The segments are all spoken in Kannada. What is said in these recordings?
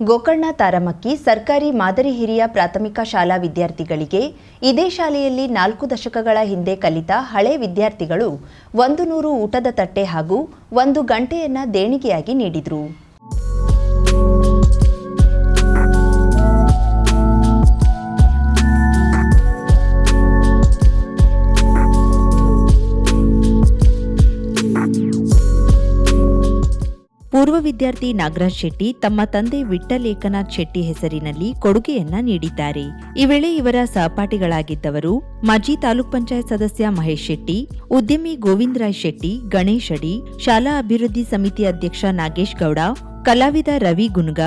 ಗೋಕರ್ಣ ತಾರಮಕ್ಕಿ ಸರ್ಕಾರಿ ಮಾದರಿ ಹಿರಿಯ ಪ್ರಾಥಮಿಕ ಶಾಲಾ ವಿದ್ಯಾರ್ಥಿಗಳಿಗೆ ಇದೇ ಶಾಲೆಯಲ್ಲಿ ನಾಲ್ಕು ದಶಕಗಳ ಹಿಂದೆ ಕಲಿತ ಹಳೆ ವಿದ್ಯಾರ್ಥಿಗಳು ಒಂದು ನೂರು ಊಟದ ತಟ್ಟೆ ಹಾಗೂ ಒಂದು ಗಂಟೆಯನ್ನ ದೇಣಿಗೆಯಾಗಿ ನೀಡಿದರು. ವಿದ್ಯಾರ್ಥಿ ನಾಗರಾಜ್ ಶೆಟ್ಟಿ ತಮ್ಮ ತಂದೆ ವಿಠಲ್ ಶೆಟ್ಟಿ ಹೆಸರಿನಲ್ಲಿ ಕೊಡುಗೆಯನ್ನ ನೀಡಿದ್ದಾರೆ. ಈ ವೇಳೆ ಇವರ ಸಹಪಾಠಿಗಳಾಗಿದ್ದವರು ಮಾಜಿ ತಾಲೂಕ್ ಪಂಚಾಯತ್ ಸದಸ್ಯ ಮಹೇಶ್ ಶೆಟ್ಟಿ, ಉದ್ಯಮಿ ಗೋವಿಂದರಾಯ್ ಶೆಟ್ಟಿ, ಗಣೇಶ್ ಅಡಿ, ಶಾಲಾ ಅಭಿವೃದ್ಧಿ ಸಮಿತಿ ಅಧ್ಯಕ್ಷ ನಾಗೇಶ್ ಗೌಡ, ಕಲಾವಿದ ರವಿ ಗುನ್ಗ,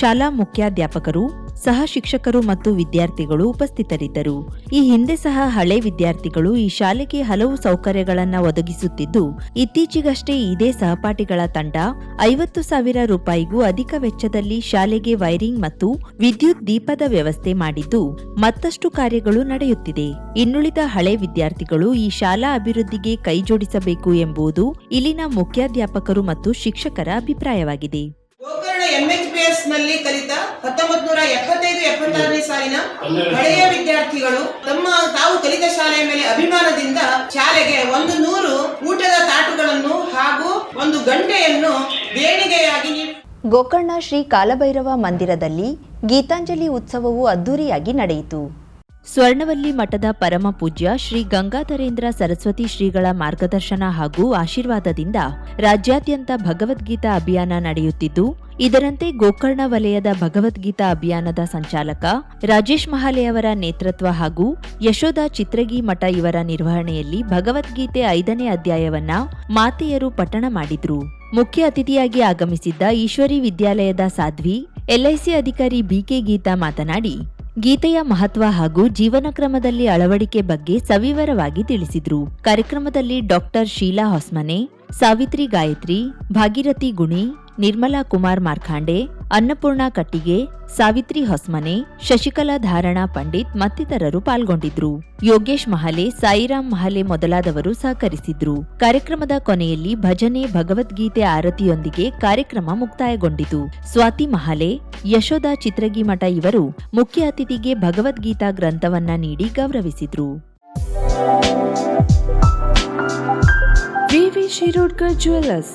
ಶಾಲಾ ಮುಖ್ಯಾಧ್ಯಾಪಕರು ಸಹ ಶಿಕ್ಷಕರು ಮತ್ತು ವಿದ್ಯಾರ್ಥಿಗಳು ಉಪಸ್ಥಿತರಿದ್ದರು. ಈ ಹಿಂದೆ ಸಹ ಹಳೆ ವಿದ್ಯಾರ್ಥಿಗಳು ಈ ಶಾಲೆಗೆ ಹಲವು ಸೌಕರ್ಯಗಳನ್ನು ಒದಗಿಸುತ್ತಿದ್ದು, ಇತ್ತೀಚೆಗಷ್ಟೇ ಇದೇ ಸಹಪಾಠಿಗಳ ತಂಡ ಐವತ್ತು ಸಾವಿರ ರೂಪಾಯಿಗೂ ಅಧಿಕ ವೆಚ್ಚದಲ್ಲಿ ಶಾಲೆಗೆ ವೈರಿಂಗ್ ಮತ್ತು ವಿದ್ಯುತ್ ದೀಪದ ವ್ಯವಸ್ಥೆ ಮಾಡಿದ್ದು, ಮತ್ತಷ್ಟು ಕಾರ್ಯಗಳು ನಡೆಯುತ್ತಿದೆ. ಇನ್ನುಳಿದ ಹಳೆ ವಿದ್ಯಾರ್ಥಿಗಳು ಈ ಶಾಲಾ ಅಭಿವೃದ್ಧಿಗೆ ಕೈಜೋಡಿಸಬೇಕು ಎಂಬುದು ಇಲ್ಲಿನ ಮುಖ್ಯಾಧ್ಯಾಪಕರು ಮತ್ತು ಶಿಕ್ಷಕರ ಅಭಿಪ್ರಾಯವಾಗಿದೆ. ಎಂಎಚ್ಬಿಎಸ್ನಲ್ಲಿ ಕಲಿತ ಹತ್ತೊಂಬತ್ ನೂರ ಎಪ್ಪತ್ತೈದು ಎಪ್ಪತ್ತಾರನೇ ಸಾಲಿನ ಹಳೆಯ ವಿದ್ಯಾರ್ಥಿಗಳು ತಮ್ಮ ತಾವು ಕಲಿತ ಶಾಲೆಯ ಮೇಲೆ ಅಭಿಮಾನದಿಂದ ಶಾಲೆಗೆ ಒಂದು ನೂರು ಊಟದ ತಾಟುಗಳನ್ನು ಹಾಗೂ ಒಂದು ಗಂಟೆಯನ್ನು ದೇಣಿಗೆಯಾಗಿ ಗೋಕರ್ಣ ಶ್ರೀ ಕಾಲಭೈರವ ಮಂದಿರದಲ್ಲಿ ಗೀತಾಂಜಲಿ ಉತ್ಸವವು ಅದ್ದೂರಿಯಾಗಿ ನಡೆಯಿತು. ಸ್ವರ್ಣವಲ್ಲಿ ಮಠದ ಪರಮ ಪೂಜ್ಯ ಶ್ರೀ ಗಂಗಾಧರೇಂದ್ರ ಸರಸ್ವತಿ ಶ್ರೀಗಳ ಮಾರ್ಗದರ್ಶನ ಹಾಗೂ ಆಶೀರ್ವಾದದಿಂದ ರಾಜ್ಯಾದ್ಯಂತ ಭಗವದ್ಗೀತಾ ಅಭಿಯಾನ ನಡೆಯುತ್ತಿದ್ದು ಇದರಂತೆ ಗೋಕರ್ಣ ವಲಯದ ಭಗವದ್ಗೀತಾ ಅಭಿಯಾನದ ಸಂಚಾಲಕ ರಾಜೇಶ್ ಮಹಾಲೆಯವರ ನೇತೃತ್ವ ಹಾಗೂ ಯಶೋಧ ಚಿತ್ರಗಿ ಮಠ ಇವರ ನಿರ್ವಹಣೆಯಲ್ಲಿ ಭಗವದ್ಗೀತೆ ಐದನೇ ಅಧ್ಯಾಯವನ್ನ ಮಾತೆಯರು ಪಠಣ ಮಾಡಿದ್ರು. ಮುಖ್ಯ ಅತಿಥಿಯಾಗಿ ಆಗಮಿಸಿದ್ದ ಈಶ್ವರಿ ವಿದ್ಯಾಲಯದ ಸಾಧ್ವಿ, ಎಲ್ಐಸಿ ಅಧಿಕಾರಿ ಬಿಕೆ ಗೀತಾ ಮಾತನಾಡಿ, ಗೀತೆಯ ಮಹತ್ವ ಹಾಗೂ ಜೀವನ ಕ್ರಮದಲ್ಲಿ ಅಳವಡಿಕೆ ಬಗ್ಗೆ ಸವಿವರವಾಗಿ ತಿಳಿಸಿದ್ರು. ಕಾರ್ಯಕ್ರಮದಲ್ಲಿ ಡಾಕ್ಟರ್ ಶೀಲಾ ಹೊಸ್ಮನೆ, ಸಾವಿತ್ರಿ ಗಾಯತ್ರಿ, ಭಾಗೀರಥಿ ಗುಣಿ ನಿರ್ಮಲಾ ಕುಮಾರ್ ಮಾರ್ಖಾಂಡೆ ಅನ್ನಪೂರ್ಣ ಕಟ್ಟಿಗೆ, ಸಾವಿತ್ರಿ ಹೊಸ್ಮನೆ, ಶಶಿಕಲಾ ಧಾರಣಾ ಪಂಡಿತ್ ಮತ್ತಿತರರು ಪಾಲ್ಗೊಂಡಿದ್ರು. ಯೋಗೇಶ್ ಮಹಲೆ, ಸಾಯಿರಾಮ್ ಮಹಲೆ ಮೊದಲಾದವರು ಸಹಕರಿಸಿದ್ರು. ಕಾರ್ಯಕ್ರಮದ ಕೊನೆಯಲ್ಲಿ ಭಜನೆ, ಭಗವದ್ಗೀತೆ ಆರತಿಯೊಂದಿಗೆ ಕಾರ್ಯಕ್ರಮ ಮುಕ್ತಾಯಗೊಂಡಿತು. ಸ್ವಾತಿ ಮಹಲೆ, ಯಶೋಧ ಚಿತ್ರಗಿಮಠ ಇವರು ಮುಖ್ಯ ಅತಿಥಿಗೆ ಭಗವದ್ಗೀತಾ ಗ್ರಂಥವನ್ನ ನೀಡಿ ಗೌರವಿಸಿದ್ರು. VV Shirodkar jewellers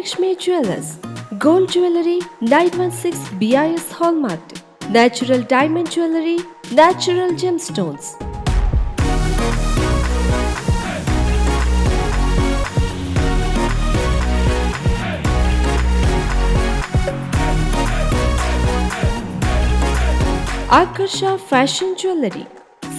Mahalakshmi Jewelers, Gold Jewelry 916 BIS Hallmark, Natural Diamond Jewelry, Natural Gemstones. Akarsha Fashion Jewelry